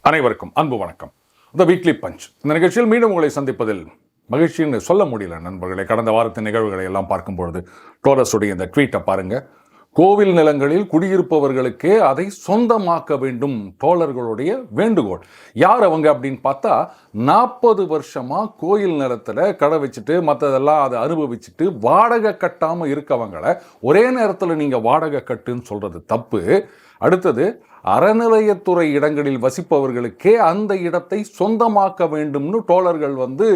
அனைவருக்கும் அன்பு வணக்கம். த வீக்லி பஞ்ச் இந்த நிகழ்ச்சியில் மீண்டும் உங்களை சந்திப்பதில் மகிழ்ச்சின்னு சொல்ல முடியல நண்பர்களை. கடந்த வாரத்தின் நிகழ்வுகளை எல்லாம் பார்க்கும் பொழுது டோரஸுடைய இந்த ட்வீட்டை பாருங்க. கோவில் நிலங்களில் குடியிருப்பவர்களுக்கே அதை சொந்தமாக்க வேண்டும் தோழர்களுடைய வேண்டுகோள். யார் அவங்க அப்படின்னு பார்த்தா நாற்பது வருஷமாக கோயில் நிலத்தில் கடை வச்சுட்டு மற்றதெல்லாம் அதை அனுபவிச்சுட்டு வாடகை கட்டாமல் இருக்கவங்களை ஒரே நேரத்தில் நீங்கள் வாடகை கட்டுன்னு சொல்கிறது தப்பு. அடுத்தது அறநிலையத்துறை இடங்களில் வசிப்பவர்களுக்கே அந்த இடத்தை சொந்தமாக்க வேண்டும்னு தோழர்கள் வந்து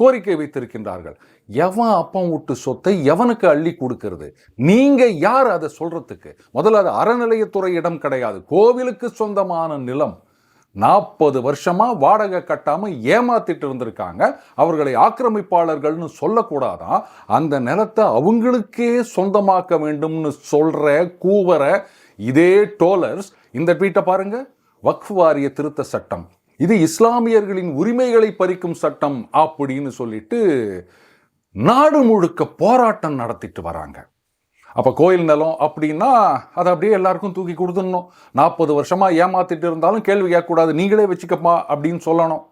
கோரிக்கை வைத்திருக்கின்றார்கள். எவன் அப்பம் விட்டு சொத்தை எவனுக்கு அள்ளி கொடுக்கிறது? நீங்கள் யார் அதை சொல்கிறதுக்கு முதல்ல அது அறநிலையத்துறை இடம் கிடையாது. கோவிலுக்கு சொந்தமான நிலம். நாற்பது வருஷமாக வாடகை கட்டாமல் ஏமாத்திட்டு இருந்திருக்காங்க. அவர்களை ஆக்கிரமிப்பாளர்கள்னு சொல்லக்கூடாதான் அந்த நிலத்தை அவங்களுக்கே சொந்தமாக்க வேண்டும்னு சொல்கிற கூவர இதே டோலர்ஸ் இந்த ட்வீட்டை பாருங்கள் வக்ஃப் வாரிய திருத்த சட்டம். இது இஸ்லாமியர்களின் உரிமைகளை பறிக்கும் சட்டம் அப்படின்னு சொல்லிட்டு நாடு முழுக்க போராட்டம் நடத்திட்டு வராங்க. அப்போ கோயில் நிலம் அப்படின்னா அதை அப்படியே எல்லாருக்கும் தூக்கி கொடுத்துடணும். நாற்பது வருஷமாக ஏமாத்திட்டு இருந்தாலும் கேள்வி கேட்கக்கூடாது. நீங்களே வச்சுக்கப்பா அப்படின்னு சொல்லணும்.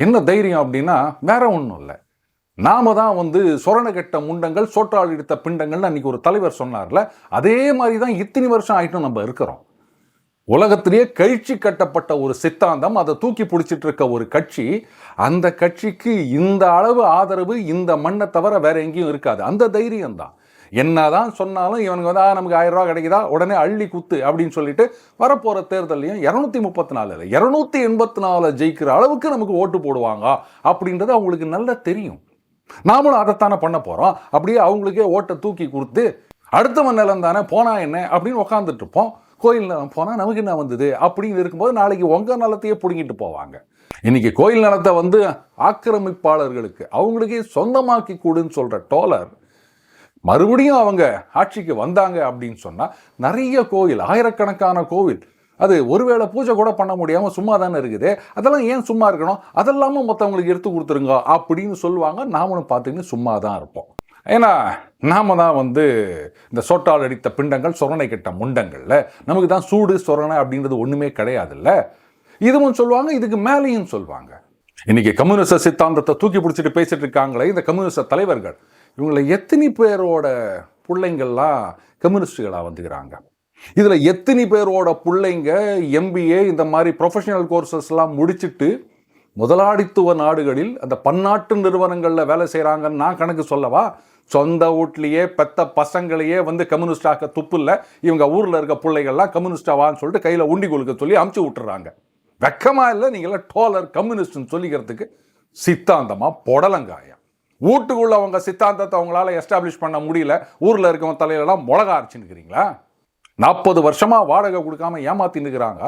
என்ன தைரியம் அப்படின்னா வேற ஒன்றும் இல்லை. நாம தான் வந்து சொரணகெட்ட முண்டங்கள் சோற்றால் எடுத்த பிண்டங்கள்னு அன்னைக்கு ஒரு தலைவர் சொன்னார்ல அதே மாதிரி தான் இத்தனை வருஷம் ஆயிட்டும் நம்ம இருக்கிறோம். உலகத்திலேயே கழிச்சு கட்டப்பட்ட ஒரு சித்தாந்தம் அதை தூக்கி பிடிச்சிட்டு இருக்க ஒரு கட்சி அந்த கட்சிக்கு இந்த அளவு ஆதரவு இந்த மண்ணை தவிர வேற எங்கேயும் இருக்காது. அந்த தைரியம் தான் என்னதான் சொன்னாலும் இவனுக்கு வந்து "ஆ, நமக்கு ஆயிரம் ரூபா கிடைக்குதா? உடனே அள்ளி குத்து அப்படின்னு சொல்லிட்டு வரப்போகிற தேர்தலையும் இரநூத்தி முப்பத்தி நாலு இல்லை இரநூத்தி எண்பத்தி நாலு ஜெயிக்கிற அளவுக்கு நமக்கு ஓட்டு போடுவாங்க அப்படின்றது அவங்களுக்கு நல்லா தெரியும். நாமளும் அதைத்தானே பண்ண போகிறோம் அப்படியே அவங்களுக்கே ஓட்டை தூக்கி கொடுத்து அடுத்தவன் நிலம் தானே போனா என்ன? அப்படின்னு உட்காந்துட்டு இருப்போம். கோயில் நிலம் போனால் நமக்கு என்ன வந்தது? அப்படின்னு இருக்கும்போது நாளைக்கு உங்கள் நலத்தையே பிடுங்கிட்டு போவாங்க. இன்னைக்கு கோயில் நலத்தை வந்து ஆக்கிரமிப்பாளர்களுக்கு அவங்களுக்கே சொந்தமாக்கி கூடுன்னு சொல்கிற டோலர் மறுபடியும் அவங்க ஆட்சிக்கு வந்தாங்க அப்படின்னு சொன்னால் நிறைய கோயில் ஆயிரக்கணக்கான கோவில் அது ஒருவேளை பூஜை கூட பண்ண முடியாமல் சும்மா தானே இருக்குது. அதெல்லாம் ஏன் சும்மா இருக்கணும்? அதெல்லாமும் மற்றவங்களுக்கு எடுத்து கொடுத்துருங்க அப்படின்னு சொல்லுவாங்க. நாமளும் பார்த்துக்கின்னு சும்மா தான் இருப்போம். ஏன்னா நாம தான் வந்து இந்த சோட்டால் அடித்த பிண்டங்கள் சொரணை கெட்ட முண்டங்கள்ல நமக்கு தான் சூடு சொரணை அப்படின்றது ஒன்றுமே கிடையாதுல்ல. இதுவும் சொல்லுவாங்க இதுக்கு மேலேயும் சொல்லுவாங்க. இன்னைக்கு கம்யூனிச சித்தாந்தத்தை தூக்கி பிடிச்சிட்டு பேசிட்டு இருக்காங்களே இந்த கம்யூனிச தலைவர்கள். இவங்களை எத்தனை பேரோட பிள்ளைங்கள்லாம் கம்யூனிஸ்டுகளாக வந்துக்கிறாங்க? இதில் எத்தனை பேரோட பிள்ளைங்க எம்பிஏ இந்த மாதிரி ப்ரொஃபஷனல் கோர்சஸ்லாம் முடிச்சுட்டு முதலாளித்துவ நாடுகளில் அந்த பன்னாட்டு நிறுவனங்களில் வேலை செய்கிறாங்கன்னு நான் கணக்கு சொல்லவா? சொந்த வீட்லேயே பெத்த பசங்களையே வந்து கம்யூனிஸ்டாக்க துப்பு இல்லை இவங்க ஊரில் இருக்க பிள்ளைகள்லாம் கம்யூனிஸ்டாவான்னு சொல்லிட்டு கையில் உண்டி கொடுக்க சொல்லி அமுச்சு விட்டுறாங்க. வெக்கமாக இல்லை நீங்களாம் டோலர் கம்யூனிஸ்ட்னு சொல்லிக்கிறதுக்கு சித்தாந்தமாக புடலங்காயம். வீட்டுக்குள்ள அவங்க சித்தாந்தத்தை அவங்களால எஸ்டாப்ளிஷ் பண்ண முடியல. ஊரில் இருக்கவங்க தலையிலலாம் மிளகா அரைச்சுன்னுக்கிறீங்களா? நாற்பது வருஷமாக வாடகை கொடுக்காம ஏமாத்தி நிற்கிறாங்க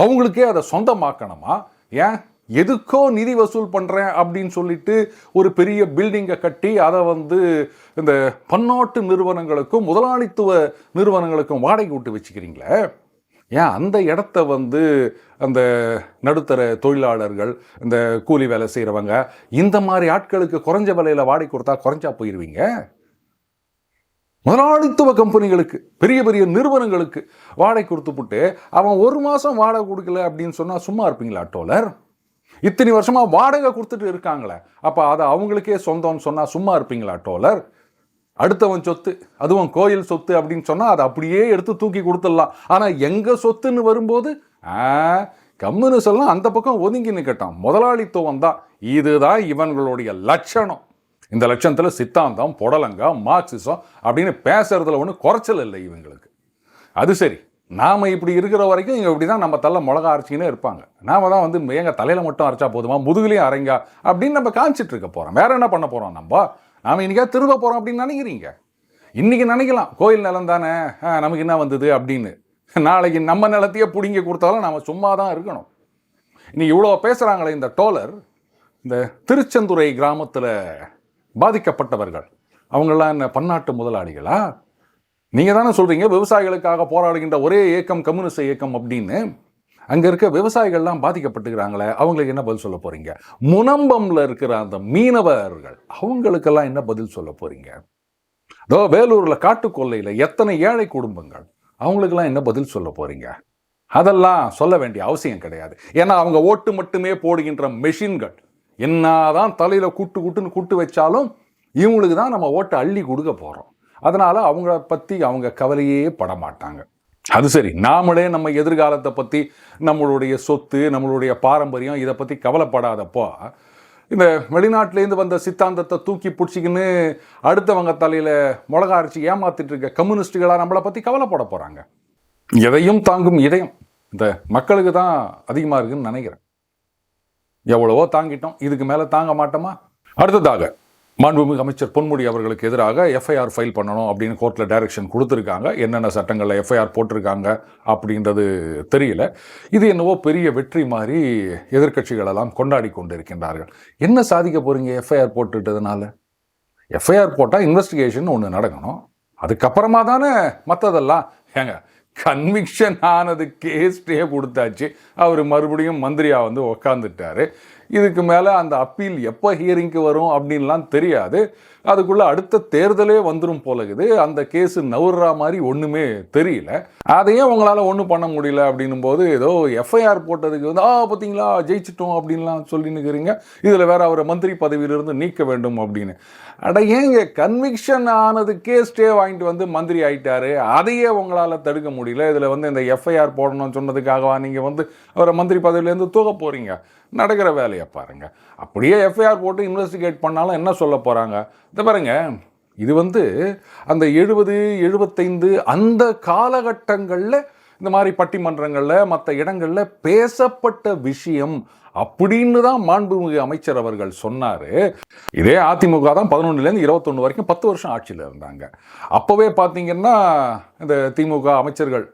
அவங்களுக்கே அதை சொந்தமாக்கணுமா? ஏன்? எதுக்கோ நிதி வசூல் பண்ணுறேன் அப்படின்னு சொல்லிட்டு ஒரு பெரிய பில்டிங்கை கட்டி அதை வந்து இந்த பன்னாட்டு நிறுவனங்களுக்கும் முதலாளித்துவ நிறுவனங்களுக்கும் வாடகை விட்டு வச்சுக்கிறீங்களே? ஏன் அந்த இடத்த வந்து அந்த நடுத்தர தொழிலாளர்கள் இந்த கூலி வேலை செய்கிறவங்க இந்த மாதிரி ஆட்களுக்கு குறைஞ்ச விலையில் வாடகை கொடுத்தா குறைஞ்சா போயிடுவீங்க முதலாளித்துவ கம்பெனிகளுக்கு பெரிய பெரிய நிறுவனங்களுக்கு வாடகை கொடுத்துப்புட்டு அவன் ஒரு மாதம் வாடகை கொடுக்கல அப்படின்னு சொன்னால் சும்மா இருப்பீங்களா டோலர்? இத்தனை வருஷமாக வாடகை கொடுத்துட்டு இருக்காங்களே. அப்போ அதை அவங்களுக்கே சொந்தம்னு சொன்னால் சும்மா இருப்பீங்களா டோலர்? அடுத்தவன் சொத்து அதுவும் கோயில் சொத்து அப்படின்னு சொன்னால் அதை அப்படியே எடுத்து தூக்கி கொடுத்துடலாம். ஆனால் எங்கள் சொத்துன்னு வரும்போது கம்முன்னு கம்யூனிஸ்ட் எல்லாம் அந்த பக்கம் ஒதுங்கி நிற்கட்டும் முதலாளித்துவம் தான். இதுதான் இவங்களுடைய லட்சணம். இந்த லட்சணத்தில் சித்தாந்தம் புடலங்கா மார்க்சிசம் அப்படின்னு பேசுறதுல ஒன்றும் குறைச்சல் இல்லை இவங்களுக்கு. அது சரி. நாம் இப்படி இருக்கிற வரைக்கும் இங்கே இப்படி தான் நம்ம தள்ள மிளகா அரைச்சிக்கினே இருப்பாங்க. நாம தான் வந்து எங்கள் தலையில் மட்டும் அரைச்சா போதுமா? முதுகுலையும் அரைங்க அப்படின்னு நம்ம காமிச்சிட்டு இருக்க போகிறோம் வேறு என்ன பண்ண போகிறோம் நம்ம? நாம் இன்னைக்கா திரும்ப போகிறோம் அப்படின்னு நினைக்கிறீங்க? இன்றைக்கி நினைக்கலாம். கோயில் நிலம் தானே? ஆ, நமக்கு என்ன வந்தது அப்படின்னு. நாளைக்கு நம்ம நிலத்தையே பிடுங்கி கொடுத்தாலும் நம்ம சும்மா தான் இருக்கணும். இன்னைக்கு இவ்வளோ பேசுகிறாங்களே இந்த டோலர். இந்த திருச்செந்துறை கிராமத்தில் பாதிக்கப்பட்டவர்கள். அவங்களாம் என்ன பன்னாட்டு முதலாளிகளா? நீங்கள் தானே சொல்கிறீங்க விவசாயிகளுக்காக போராடுகின்ற ஒரே இயக்கம் கம்யூனிஸ்ட் இயக்கம் அப்படின்னு. அங்கே இருக்க விவசாயிகள்லாம் பாதிக்கப்பட்டுக்கிறாங்களே அவங்களுக்கு என்ன பதில் சொல்ல போகிறீங்க முனம்பம்ல இருக்கிற அந்த மீனவர்கள் அவங்களுக்கெல்லாம் என்ன பதில் சொல்ல போகிறீங்க இதோ வேலூரில் காட்டுக்கொல்லையில் எத்தனை ஏழை குடும்பங்கள் அவங்களுக்கெல்லாம் என்ன பதில் சொல்ல போகிறீங்க அதெல்லாம் சொல்ல வேண்டிய அவசியம் கிடையாது. ஏன்னா அவங்க ஓட்டு மட்டுமே போடுகின்ற மெஷின்கள் என்னதான் தலையில் கூட்டு கூட்டுன்னு கூட்டு வச்சாலும் இவங்களுக்கு தான் நம்ம ஓட்டை அள்ளி கொடுக்க போகிறோம் அதனால் அவங்கள பற்றி அவங்க கவலையே பட மாட்டாங்க அது சரி நாமளே நம்ம எதிர்காலத்தை பற்றி நம்மளுடைய சொத்து நம்மளுடைய பாரம்பரியம் இதை பற்றி கவலைப்படாதப்போ இந்த வெளிநாட்டிலேருந்து வந்த சித்தாந்தத்தை தூக்கி பிடிச்சிக்கின்னு அடுத்தவங்க தலையில் மிளகா அரைச்சி ஏமாத்திட்டு இருக்க கம்யூனிஸ்டுகளா நம்மளை பற்றி கவலைப்பட போகிறாங்க எதையும் தாங்கும் இதயம். இந்த மக்களுக்கு தான் அதிகமாக இருக்குன்னு நினைக்கிறேன். எவ்வளவோ தாங்கிட்டோம் இதுக்கு மேலே தாங்க மாட்டோமா? அடுத்ததாக மாண்புமிகு அமைச்சர் பொன்முடி அவர்களுக்கு எதிராக எஃப்ஐஆர் ஃபைல் பண்ணணும் அப்படின்னு கோர்ட்டில் டைரக்ஷன் கொடுத்துருக்காங்க. என்னென்ன சட்டங்களில் எஃப்ஐஆர் போட்டிருக்காங்க அப்படின்றது தெரியல. இது என்னவோ பெரிய வெற்றி மாதிரி எதிர்கட்சிகளெல்லாம் கொண்டாடி கொண்டாடி கொண்டிருக்கின்றார்கள். என்ன சாதிக்க போகிறீங்க எஃப்ஐஆர் போட்டுட்டதுனால? எஃப்ஐஆர் போட்டால் இன்வெஸ்டிகேஷன் ஒன்று நடக்கணும். அதுக்கப்புறமா தானே மற்றதெல்லாம் ஏங்க கன்விக்ஷன் ஆனதுக்கே ஸ்டே கொடுத்தாச்சு. அவர் மறுபடியும் மந்திரியா வந்து உக்காந்துட்டார். இதுக்கு மேலே அந்த அப்பீல் எப்போ ஹியரிங்க்கு வரும் அப்படின்லாம் தெரியாது. அதுக்குள்ளே அடுத்த தேர்தலே வந்துடும் போலகுது. அந்த கேஸு நவுறுற மாதிரி ஒன்றுமே தெரியல. அதையும் உங்களால் ஒன்றும் பண்ண முடியல அப்படின்னும் போது ஏதோ எஃப்ஐஆர் போட்டதுக்கு வந்து ஆ பார்த்தீங்களா ஜெயிச்சிட்டோம் அப்படின்லாம் சொல்லினுக்கிறீங்க இதில் வேற அவரை மந்திரி பதவியிலிருந்து நீக்க வேண்டும் அப்படின்னு. அட ஏங்க கன்விக்ஷன் ஆனதுக்கே ஸ்டே வாங்கிட்டு வந்து மந்திரி ஆயிட்டாரு. அதையே உங்களால் தடுக்க முடியல. இதில் வந்து இந்த எஃப்ஐஆர் போடணும்னு சொன்னதுக்காகவா நீங்கள் வந்து அவரை மந்திரி பதவியிலேருந்து தூக்க போகிறீங்க நடக்கிற வேலையை பாருங்க. அப்படியே எஃப்ஐஆர் போட்டு இன்வெஸ்டிகேட் பண்ணாலும் என்ன சொல்ல போகிறாங்க இந்த பாருங்க. இது வந்து அந்த எழுபது எழுபத்தைந்து அந்த காலகட்டங்களில் இந்த மாதிரி பட்டிமன்றங்களில் மற்ற இடங்களில் பேசப்பட்ட விஷயம் அப்படின்னு தான் மாண்புமிகு அமைச்சர் அவர்கள் சொன்னார். இதே அதிமுக தான் பதினொன்றுலேருந்து இருபத்தொன்று வரைக்கும் பத்து வருஷம் ஆட்சியில் இருந்தாங்க. அப்போவே பார்த்தீங்கன்னா இந்த திமுக அமைச்சர்கள்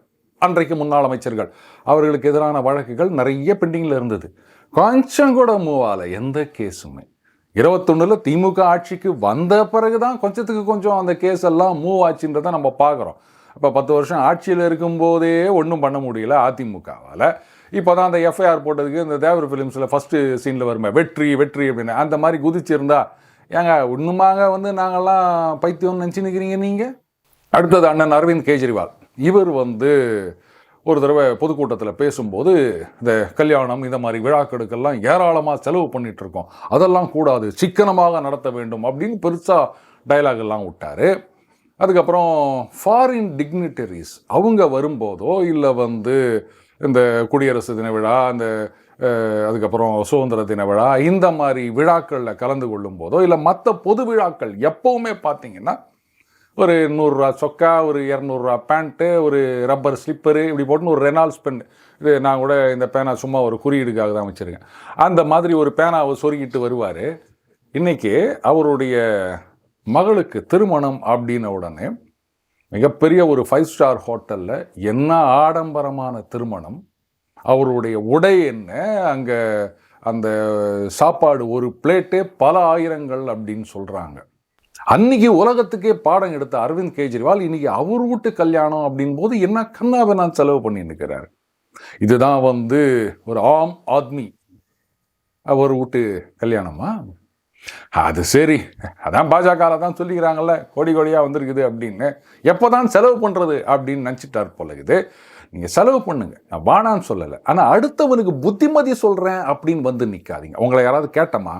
அன்றைக்கு முன்னாள் அமைச்சர்கள் அவர்களுக்கு எதிரான வழக்குகள் நிறைய பெண்டிங்கில் இருந்தது. கொஞ்சம் கூட மூவ் ஆகலை எந்த கேஸுமே. இருபத்தொன்னுல திமுக ஆட்சிக்கு வந்த பிறகு தான் கொஞ்சத்துக்கு கொஞ்சம் அந்த கேஸ் எல்லாம் மூவ் ஆச்சுன்றதை நம்ம பார்க்குறோம். இப்போ பத்து வருஷம் ஆட்சியில் இருக்கும்போதே ஒன்றும் பண்ண முடியல அதிமுகவால். இப்போ தான் அந்த எஃப்ஐஆர் போட்டதுக்கு இந்த தேவர் ஃபிலிம்ஸில் ஃபஸ்ட்டு சீனில் வருமே வெற்றி வெற்றி அப்படின்னு. அந்த மாதிரி குதிச்சிருந்தா ஏங்க இன்னுமாங்க வந்து நாங்கள்லாம் பைத்தியம்னு நினச்சி நிற்கிறீங்க நீங்கள் அடுத்தது அண்ணன் அரவிந்த் கெஜ்ரிவால். இவர் வந்து ஒரு தடவை பொதுக்கூட்டத்தில் பேசும்போது இந்த கல்யாணம் இந்த மாதிரி விழாக்களுக்கெல்லாம் ஏராளமாக செலவு பண்ணிகிட்ருக்கோம் இருக்கோம் அதெல்லாம் கூடாது. சிக்கனமாக நடத்த வேண்டும் அப்படின்னு பெருசாக டைலாக் எல்லாம் விட்டார். அதுக்கப்புறம் ஃபாரின் டிக்னிட்டரிஸ் அவங்க வரும்போதோ இல்லை வந்து இந்த குடியரசு தின விழா இந்த அதுக்கப்புறம் சுதந்திர தின விழா இந்த மாதிரி விழாக்களில் கலந்து கொள்ளும் போதோ இல்லை மற்ற பொது விழாக்கள் எப்போவுமே பார்த்தீங்கன்னா ஒரு நூறுரூவா சொக்கா ஒரு இரநூறுவா பேண்ட்டு ஒரு ரப்பர் ஸ்லிப்பரு இப்படி போட்டுன்னு ஒரு ரெனால்ஸ் பென் இது நான் கூட இந்த பேனா சும்மா ஒரு குறியீடுக்காக தான் வச்சுருக்கேன். அந்த மாதிரி ஒரு பேனாவை சொருகிட்டு வருவார். இன்றைக்கி அவருடைய மகளுக்கு திருமணம் அப்படின்ன உடனே மிகப்பெரிய ஒரு ஃபைவ் ஸ்டார் ஹோட்டலில் என்ன ஆடம்பரமான திருமணம் அவருடைய உடை என்ன அங்கே அந்த சாப்பாடு ஒரு பிளேட்டே பல ஆயிரங்கள் அப்படின்னு சொல்கிறாங்க அன்னைக்கு உலகத்துக்கே பாடம் எடுத்த அரவிந்த் கெஜ்ரிவால் இன்னைக்கு அவர் வீட்டு கல்யாணம் அப்படின் போது என்ன கண்ணாவை நான் செலவு பண்ணி நிற்கிறார் இதுதான் வந்து ஒரு ஆம் ஆத்மி. அவர் வீட்டு கல்யாணமா? அது சரி. அதான் பாஜகவில் தான் சொல்லிக்கிறாங்கல்ல கோடி கோடியாக வந்திருக்குது அப்படின்னு. எப்போ தான் செலவு பண்ணுறது அப்படின்னு நினச்சிட்டார் போல இது நீங்கள் செலவு பண்ணுங்க. நான் வானான்னு சொல்லலை. ஆனால் அடுத்தவனுக்கு புத்திமதி சொல்கிறேன் அப்படின்னு வந்து நிற்காதீங்க உங்களை யாராவது கேட்டோமா?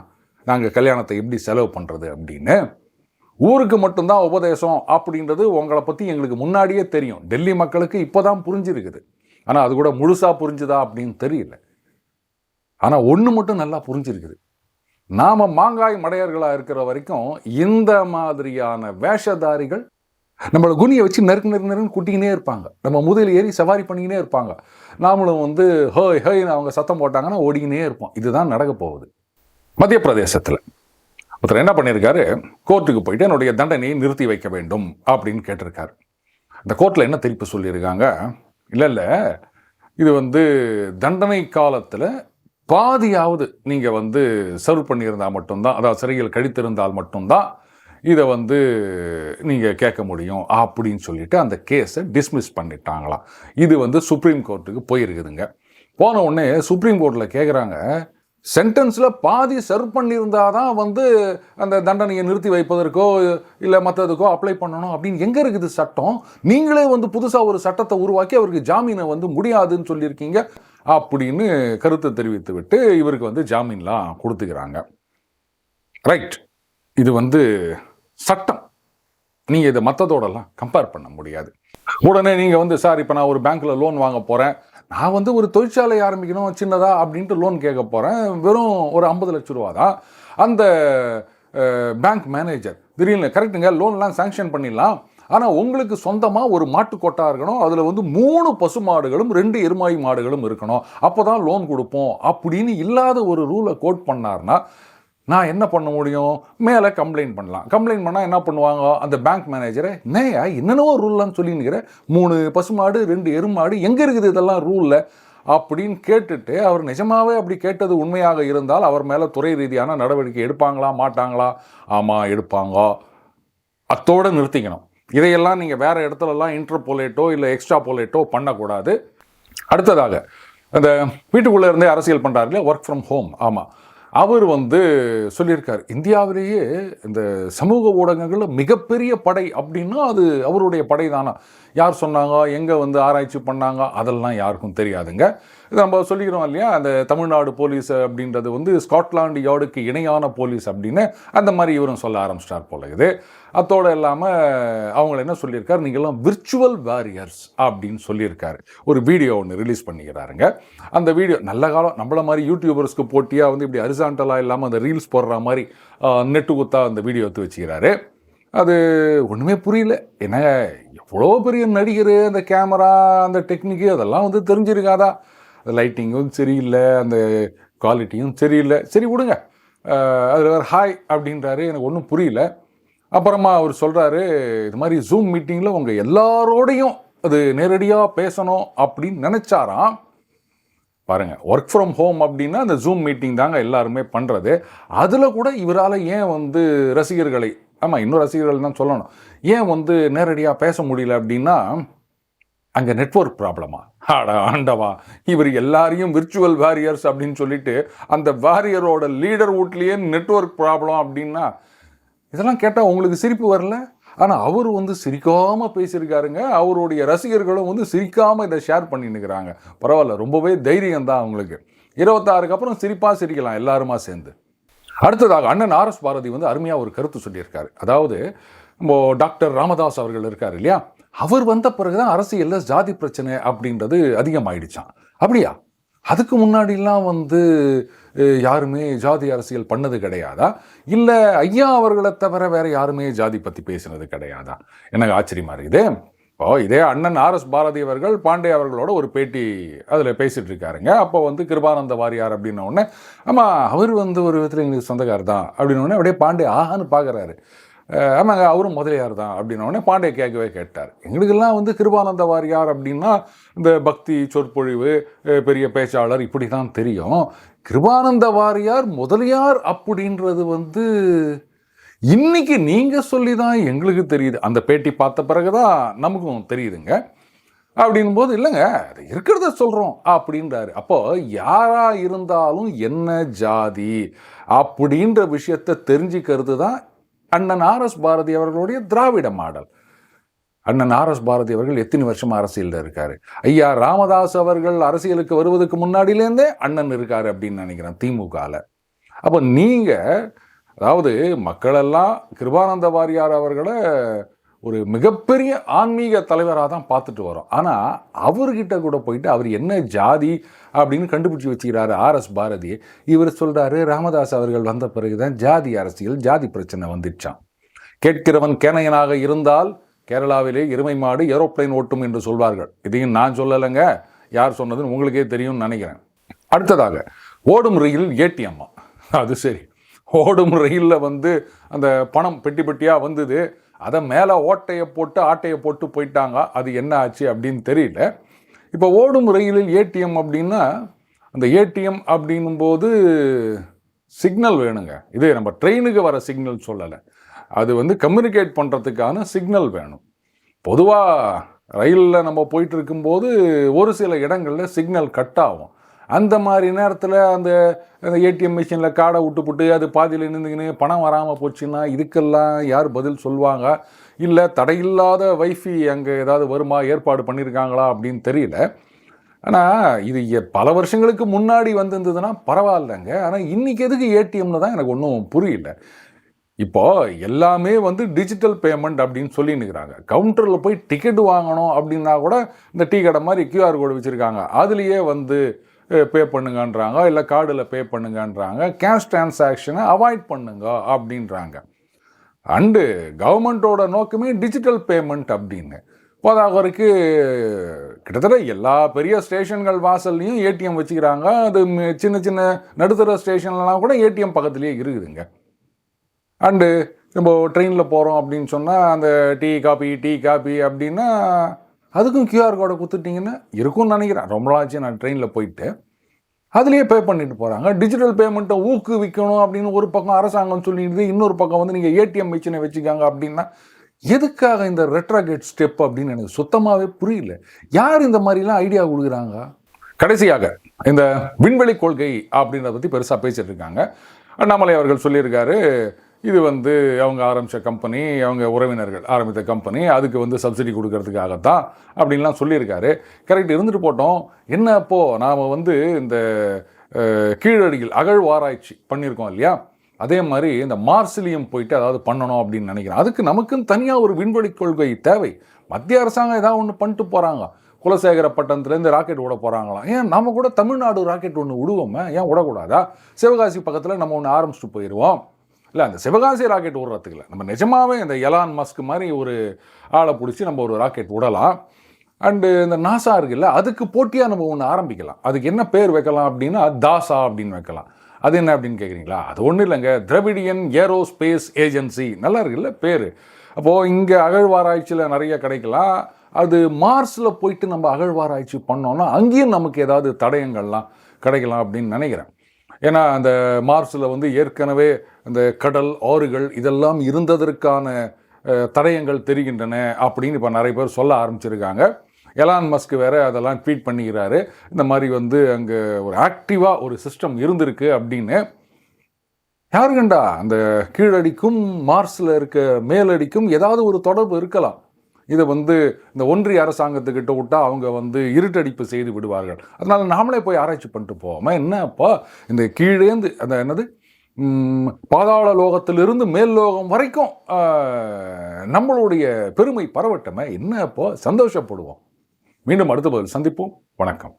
நாங்கள் கல்யாணத்தை எப்படி செலவு பண்ணுறது அப்படின்னு. ஊருக்கு மட்டும்தான் உபதேசம் அப்படின்றது உங்களை பற்றி எங்களுக்கு முன்னாடியே தெரியும். டெல்லி மக்களுக்கு இப்போ தான் புரிஞ்சிருக்குது. ஆனால் அது கூட முழுசாக புரிஞ்சுதா அப்படின்னு தெரியல. ஆனால் ஒன்று மட்டும் நல்லா புரிஞ்சிருக்குது. நாம் மாங்காய் மடையர்களாக இருக்கிற வரைக்கும் இந்த மாதிரியான வேஷதாரிகள் நம்மளை குனியை வச்சு நெருக்கு நெருக்கு நெருன்னு குட்டிக்கினே இருப்பாங்க. நம்ம முதலில் ஏறி சவாரி பண்ணிக்கினே இருப்பாங்க. நாமளும் வந்து ஹோய் ஹோய்னு அவங்க சத்தம் போட்டாங்கன்னா ஓடிக்கினே இருப்போம். இதுதான் நடக்க போகுது. மத்திய பிரதேசத்தில் ஒருத்தர் என்ன பண்ணியிருக்காரு கோர்ட்டுக்கு போயிட்டு என்னுடைய தண்டனையை நிறுத்தி வைக்க வேண்டும் அப்படின்னு கேட்டிருக்காரு. இந்த கோர்ட்டில் என்ன திருப்பி சொல்லியிருக்காங்க? இல்லை இல்லை. இது வந்து தண்டனை காலத்தில் பாதியாவது நீங்கள் வந்து சர்வ் பண்ணியிருந்தால் மட்டும்தான் அதாவது சிறையில் கழித்திருந்தால் மட்டும்தான் இதை வந்து நீங்கள் கேட்க முடியும் அப்படின்னு சொல்லிட்டு அந்த கேஸை டிஸ்மிஸ் பண்ணிட்டாங்களாம். இது வந்து சுப்ரீம் கோர்ட்டுக்கு போயிருக்குதுங்க. போன உடனே சுப்ரீம் கோர்ட்டில் கேட்குறாங்க சென்டென்ஸில் பாதி சர்வ் பண்ணியிருந்தால் தான் வந்து அந்த தண்டனையை நிறுத்தி வைப்பதற்கோ இல்லை மற்றதுக்கோ அப்ளை பண்ணணும் அப்படின்னு எங்கே இருக்குது சட்டம்? நீங்களே வந்து புதுசாக ஒரு சட்டத்தை உருவாக்கி அவருக்கு ஜாமீனை வந்து முடியாதுன்னு சொல்லியிருக்கீங்க அப்படின்னு கருத்து தெரிவித்து விட்டு இவருக்கு வந்து ஜாமீன்லாம் கொடுத்துக்கிறாங்க. ரைட் இது வந்து சட்டம். நீங்கள் இதை மற்றதோடலாம் கம்பேர் பண்ண முடியாது. உடனே நீங்கள் வந்து சார் இப்போ நான் ஒரு பேங்க்கில் லோன் வாங்க போகிறேன் நான் வந்து ஒரு தொழிற்சாலை ஆரம்பிக்கணும் சின்னதாக அப்படின்ட்டு லோன் கேட்க போகிறேன் வெறும் ஒரு ஐம்பது லட்ச ரூபா தான் அந்த பேங்க் மேனேஜர் திடீர்னு கரெக்டுங்க லோன்லாம் சாங்ஷன் பண்ணிடலாம். ஆனால் உங்களுக்கு சொந்தமாக ஒரு மாட்டு கொட்டா இருக்கணும். அதில் வந்து மூணு பசு மாடுகளும் ரெண்டு எருமாய் மாடுகளும் இருக்கணும். அப்போ தான் லோன் கொடுப்போம் அப்படின்னு இல்லாத ஒரு ரூலை கோட் பண்ணார்னா நான் என்ன பண்ண முடியும்? மேலே கம்ப்ளைண்ட் பண்ணலாம். கம்ப்ளைண்ட் பண்ணால் என்ன பண்ணுவாங்க? அந்த பேங்க் மேனேஜரை என்னையா என்னென்னவோ ரூல்லாம் சொல்லினுக்கிற மூணு பசுமாடு ரெண்டு எருமாடு எங்கே இருக்குது இதெல்லாம் ரூலில் அப்படின்னு கேட்டுட்டு அவர் நிஜமாவே அப்படி கேட்டது உண்மையாக இருந்தால் அவர் மேலே துறை ரீதியான நடவடிக்கை எடுப்பாங்களா மாட்டாங்களா? ஆமாம் எடுப்பாங்க. அத்தோடு நிறுத்திக்கணும். இதையெல்லாம் நீங்கள் வேறு இடத்துலலாம் இன்டர்போலேட்டோ இல்லை எக்ஸ்ட்ரா போலேட்டோ பண்ணக்கூடாது. அடுத்ததாக அந்த வீட்டுக்குள்ளே இருந்தே அரசியல் பண்ணுறாருல ஒர்க் ஃப்ரம் ஹோம் ஆமாம் அவர் வந்து சொல்லியிருக்கார் இந்தியாவிலேயே இந்த சமூக ஊடகங்களில் மிகப்பெரிய படை அப்படின்னா அது அவருடைய படை தானா? யார் சொன்னாங்க? எங்கே வந்து ஆராய்ச்சி பண்ணாங்க? அதெல்லாம் யாருக்கும் தெரியாதுங்க. இது நம்ம சொல்லிக்கிறோம் இல்லையா? அந்த தமிழ்நாடு போலீஸ் அப்படின்றது வந்து ஸ்காட்லாண்டு யார்டுக்கு இணையான போலீஸ் அப்படின்னு அந்த மாதிரி இவரும் சொல்ல ஆரம்பிச்சிட்டார் போல இது. அத்தோடு இல்லாமல் அவங்கள என்ன சொல்லியிருக்காரு? நீங்கள்லாம் விர்ச்சுவல் வாரியர்ஸ் அப்படின்னு சொல்லியிருக்காரு. ஒரு வீடியோ ஒன்று ரிலீஸ் பண்ணிக்கிறாருங்க. அந்த வீடியோ நல்ல காலம். நம்மள மாதிரி யூடியூபர்ஸ்க்கு போட்டியாக வந்து இப்படி அரிசாண்டலாக இல்லாமல் அந்த ரீல்ஸ் போடுற மாதிரி நெட்டு குத்தா அந்த வீடியோ எடுத்து வச்சுக்கிறாரு. அது ஒன்றுமே புரியல. என்ன எவ்வளோ பெரிய நடிகர் அந்த கேமரா அந்த டெக்னிக்கு அதெல்லாம் வந்து தெரிஞ்சிருக்காதா? லைட்டிங்கும் சரியில்லை. அந்த குவாலிட்டியும் சரியில்லை. சரி விடுங்க. அதில் வேறு ஹாய் அப்படின்றாரு. எனக்கு ஒன்றும் புரியல. அப்புறமா அவர் சொல்கிறாரு இது மாதிரி ஜூம் மீட்டிங்கில் உங்கள் எல்லாரோடையும் அது நேரடியாக பேசணும் அப்படின்னு நினச்சாராம். பாருங்கள் ஒர்க் ஃப்ரம் ஹோம் அப்படின்னா அந்த ஜூம் மீட்டிங் தாங்க எல்லாருமே பண்ணுறது அதில் கூட இவரால் ஏன் வந்து ரசிகர்களை ஆமாம் இன்னும் ரசிகர்கள் தான் சொல்லணும். ஏன் வந்து நேரடியாக பேச முடியல அப்படின்னா அங்கே நெட்ஒர்க் ப்ராப்ளமா ஆடா ஆண்டவா இவர் எல்லாரையும் விர்ச்சுவல் வாரியர்ஸ் அப்படின்னு சொல்லிட்டு அந்த வாரியரோட லீடர் வீட்லேயே நெட்ஒர்க் ப்ராப்ளம் அப்படின்னா இதெல்லாம் கேட்டால் உங்களுக்கு சிரிப்பு வரல? ஆனால் அவர் வந்து சிரிக்காமல் பேசியிருக்காருங்க. அவருடைய ரசிகர்களும் வந்து சிரிக்காமல் இதை ஷேர் பண்ணின்னுக்கிறாங்க. பரவாயில்ல ரொம்பவே தைரியம் தான் அவங்களுக்கு. இருபத்தாறுக்கு அப்புறம் சிரிப்பாக சிரிக்கலாம் எல்லாருமா சேர்ந்து. அடுத்ததாக அண்ணன் ஆர் எஸ் பாரதி வந்து அருமையாக ஒரு கருத்து சொல்லியிருக்காரு. அதாவது நம்ம டாக்டர் ராமதாஸ் அவர்கள் இருக்கார் இல்லையா? அவர் வந்த பிறகுதான் அரசியலில் ஜாதி பிரச்சனை அப்படின்றது அதிகமாயிடுச்சான் அப்படியா? அதுக்கு முன்னாடிலாம் வந்து யாருமே ஜாதி அரசியல் பண்ணது கிடையாதா? இல்லை ஐயா அவர்களை தவிர வேற யாருமே ஜாதி பற்றி பேசினது கிடையாதா? எனக்கு ஆச்சரியமா இருக்குது. இப்போ இதே அண்ணன் ஆர் எஸ் பாரதி அவர்கள் பாண்டே அவர்களோட ஒரு பேட்டி அதில் பேசிகிட்டு இருக்காருங்க. அப்போ வந்து கிருபானந்த வாரியார் அப்படின்ன உடனே ஆமாம் அவர் வந்து ஒரு விதத்தில் எங்களுக்கு சொந்தக்கார் தான் அப்படின்ன உடனே அப்படியே பாண்டே ஆஹான்னு பார்க்குறாரு ஆமாங்க அவரும் முதலியார் தான் அப்படின்னோடனே பாண்டிய கேட்கவே கேட்டார். எங்களுக்கெல்லாம் வந்து கிருபானந்த வாரியார் அப்படின்னா இந்த பக்தி சொற்பொழிவு பெரிய பேச்சாளர் இப்படி தான் தெரியும். கிருபானந்த வாரியார் முதலியார் அப்படின்றது வந்து இன்னைக்கு நீங்கள் சொல்லி தான் எங்களுக்கு தெரியுது. அந்த பேட்டி பார்த்த பிறகு தான் நமக்கும் தெரியுதுங்க. அப்படின் போது இல்லைங்க அது இருக்கிறத சொல்கிறோம் அப்படின்றாரு. அப்போ யாராக இருந்தாலும் என்ன ஜாதி அப்படின்ற விஷயத்தை தெரிஞ்சுக்கிறது தான் அண்ணன் ஆர் எஸ் பாரதி அவர்களுடைய திராவிட மாடல். அண்ணன் ஆர் எஸ் பாரதி அவர்கள் எத்தனை வருஷம் அரசியலில் இருக்கார்? ஐயா ராமதாஸ் அவர்கள் அரசியலுக்கு வருவதற்கு முன்னாடியிலேருந்தே அண்ணன் இருக்கார் அப்படின்னு நினைக்கிறேன் திமுகவில் அப்போ நீங்கள் அதாவது மக்களெல்லாம் கிருபானந்த வாரியார் அவர்களை ஒரு மிகப்பெரிய ஆன்மீக தலைவராக தான் பார்த்துட்டு வரோம். ஆனால் அவர்கிட்ட கூட போயிட்டு அவர் என்ன ஜாதி அப்படின்னு கண்டுபிடிச்சி வச்சுக்கிறாரு ஆர்எஸ் பாரதி. இவர் சொல்கிறாரு ராமதாஸ் அவர்கள் வந்த பிறகு தான் ஜாதி அரசியல் ஜாதி பிரச்சனை வந்துச்சான் கேட்கிறவன் கேனையனாக இருந்தால் கேரளாவிலே எருமை மாடு ஏரோப்ளைன் ஓட்டும் என்று சொல்வார்கள். இதையும் நான் சொல்லலைங்க. யார் சொன்னதுன்னு உங்களுக்கே தெரியும்னு நினைக்கிறேன். அடுத்ததாக ஓடும் ரயில் ஏடிஎம்மா. அது சரி. ஓடும் ரயிலில் வந்து அந்த பணம் பெட்டி பெட்டியாக வந்தது. அதை மேலே ஓட்டையை போட்டு ஆட்டையை போட்டு போயிட்டாங்க. அது என்ன ஆச்சு அப்படின்னு தெரியல. இப்போ ஓடும் ரயிலில் ஏடிஎம் அப்படின்னா அந்த ஏடிஎம் அப்படின்னும் போது சிக்னல் வேணுங்க. இது நம்ம ட்ரெயினுக்கு வர சிக்னல் சொல்லலை. அது வந்து கம்யூனிகேட் பண்ணுறதுக்கான சிக்னல் வேணும். பொதுவாக ரயிலில் நம்ம போயிட்டு இருக்கும்போது ஒரு சில இடங்களில் சிக்னல் கட் ஆகும். அந்த மாதிரி நேரத்தில் அந்த அந்த ஏடிஎம் மிஷினில் கார்டை விட்டுப்புட்டு அது பாதியில் நின்றுக்கின்னு பணம் வராமல் போச்சுன்னா இதுக்கெல்லாம் யார் பதில் சொல்லுவாங்க? இல்லை தடையில்லாத வைஃபி அங்கே ஏதாவது வருமா? ஏற்பாடு பண்ணியிருக்காங்களா அப்படின்னு தெரியல. ஆனால் இது எ- பல வருஷங்களுக்கு முன்னாடி வந்திருந்ததுன்னா பரவாயில்லைங்க. ஆனால் இன்னைக்கு எதுக்கு ஏடிஎம்னு தான் எனக்கு ஒன்றும் புரியல. இப்போது எல்லாமே வந்து டிஜிட்டல் பேமெண்ட் அப்படின்னு சொல்லின்னுக்கிறாங்க. கவுண்டரில் போய் டிக்கெட் வாங்கணும் அப்படின்னா கூட இந்த டீ கடை மாதிரி கியூஆர் கோடு வச்சுருக்காங்க. அதுலேயே வந்து பே பண்ணுங்கன்றாங்க இல்லை கார்டில் பே பண்ணுங்கன்றாங்க கேஷ் டிரான்சாக்ஷனை அவாய்ட் பண்ணுங்க அப்படின்றாங்க. அண்டு கவர்மெண்ட்டோட நோக்கமே டிஜிட்டல் பேமெண்ட் அப்படின்னு. போதாகருக்கு கிட்டத்தட்ட எல்லா பெரிய ஸ்டேஷன்கள் வாசல்லையும் ஏடிஎம் வச்சுக்கிறாங்க. அது சின்ன சின்ன நடுத்தர ஸ்டேஷன்லலாம் கூட ஏடிஎம் பக்கத்துலேயே இருக்குதுங்க. அண்டு நம்ம ட்ரெயினில் போகிறோம் அப்படின்னு சொன்னால் அந்த டீ காபி டீ காபி அப்படின்னா அதுக்கும் கியூஆர் கோடை கொடுத்துட்டிங்கன்னா இருக்கும்னு நினைக்கிறேன். ரொம்ப நாளாச்சு நான் ட்ரெயினில் போயிட்டு. அதுலேயே பே பண்ணிட்டு போகிறாங்க டிஜிட்டல் பேமெண்ட்டை ஊக்குவிக்கணும் அப்படின்னு ஒரு பக்கம் அரசாங்கம் சொல்லிடுது. இன்னொரு பக்கம் வந்து நீங்கள் ஏடிஎம் மிஷினை வச்சுக்காங்க அப்படின்னா எதுக்காக இந்த ரெட்ராகேட் ஸ்டெப் அப்படின்னு எனக்கு சுத்தமாகவே புரியல. யார் இந்த மாதிரிலாம் ஐடியா கொடுக்குறாங்க? கடைசியாக இந்த விண்வெளி கொள்கை அப்படின்றத பற்றி பெருசாக பேசிகிட்டு இருக்காங்க. அண்ணாமலை அவர்கள் சொல்லியிருக்காரு இது வந்து அவங்க ஆரம்பித்த கம்பெனி அவங்க உறவினர்கள் ஆரம்பித்த கம்பெனி அதுக்கு வந்து சப்சிடி கொடுக்கறதுக்காகத்தான் அப்படின்லாம் சொல்லியிருக்காரு. கரெக்ட் இருந்துட்டு போட்டோம். என்ன அப்போது நாம் வந்து இந்த கீழடியில் அகழ்வாராய்ச்சி பண்ணியிருக்கோம் இல்லையா? அதே மாதிரி இந்த மார்சிலியம் போயிட்டு அதாவது பண்ணணும் அப்படின்னு நினைக்கிறேன். அதுக்கு நமக்குன்னு தனியாக ஒரு விண்வெளி கொள்கை தேவை. மத்திய அரசாங்கம் ஏதாவது ஒன்று பண்ணிட்டு போகிறாங்க குலசேகர பட்டணத்துலேருந்து ராக்கெட் விட போகிறாங்களாம் ஏன் நம்ம கூட தமிழ்நாடு ராக்கெட் ஒன்று விடுவோமே ஏன் விடக்கூடாதா சிவகாசி பக்கத்தில் நம்ம ஒன்று ஆரம்பிச்சுட்டு போயிடுவோம் இல்லை அந்த சிவகாசி ராக்கெட் விடுறதுக்கு இல்லை. நம்ம நிஜமாகவே இந்த எலான் மஸ்க் மாதிரி ஒரு ஆளை பிடிச்சி நம்ம ஒரு ராக்கெட் விடலாம் அண்டு இந்த நாசா இருக்குல்ல அதுக்கு போட்டியாக நம்ம ஒன்று ஆரம்பிக்கலாம். அதுக்கு என்ன பேர் வைக்கலாம் அப்படின்னா தாசா அப்படின்னு வைக்கலாம். அது என்ன அப்படின்னு கேட்குறீங்களா அது ஒன்றும் இல்லைங்க. திரவிடியன் ஏரோஸ்பேஸ் ஏஜென்சி நல்லா இருக்குல்ல பேர். அப்போது இங்கே அகழ்வாராய்ச்சியில் நிறைய கிடைக்கலாம். அது மார்ஸில் போயிட்டு நம்ம அகழ்வாராய்ச்சி பண்ணோன்னா அங்கேயும் நமக்கு ஏதாவது தடயங்கள்லாம் கிடைக்கலாம் அப்படின்னு நினைக்கிறேன். ஏன்னா அந்த மார்ஸில் வந்து ஏற்கனவே அந்த கடல் ஆறுகள் இதெல்லாம் இருந்ததற்கான தடயங்கள் தெரிகின்றன அப்படின்னு இப்போ நிறைய பேர் சொல்ல ஆரம்பிச்சிருக்காங்க. எலான் மஸ்க் வேறு அதெல்லாம் ட்வீட் பண்ணிக்கிறாரு. இந்த மாதிரி வந்து அங்கே ஒரு ஆக்டிவாக ஒரு சிஸ்டம் இருந்திருக்கு அப்படின்னு. யாருகண்டா? அந்த கீழடிக்கும் மார்ஸில் இருக்க மேலடிக்கும் ஏதாவது ஒரு தொடர்பு இருக்கலாம். இதை வந்து இந்த ஒன்றிய அரசாங்கத்துக்கிட்ட விட்டா அவங்க வந்து இருட்டடிப்பு செய்து விடுவார்கள். அதனால் நாமளே போய் ஆராய்ச்சி பண்ணிட்டு போவோமா? என்னப்பா இந்த கீழேந்து அந்த என்னது? பாதாள லோகத்திலிருந்து மேல் லோகம் வரைக்கும் நம்மளுடைய பெருமை பரவட்டமே. என்னப்போ சந்தோஷப்படுவோம். மீண்டும் அடுத்த பதில் சந்திப்போம். வணக்கம்.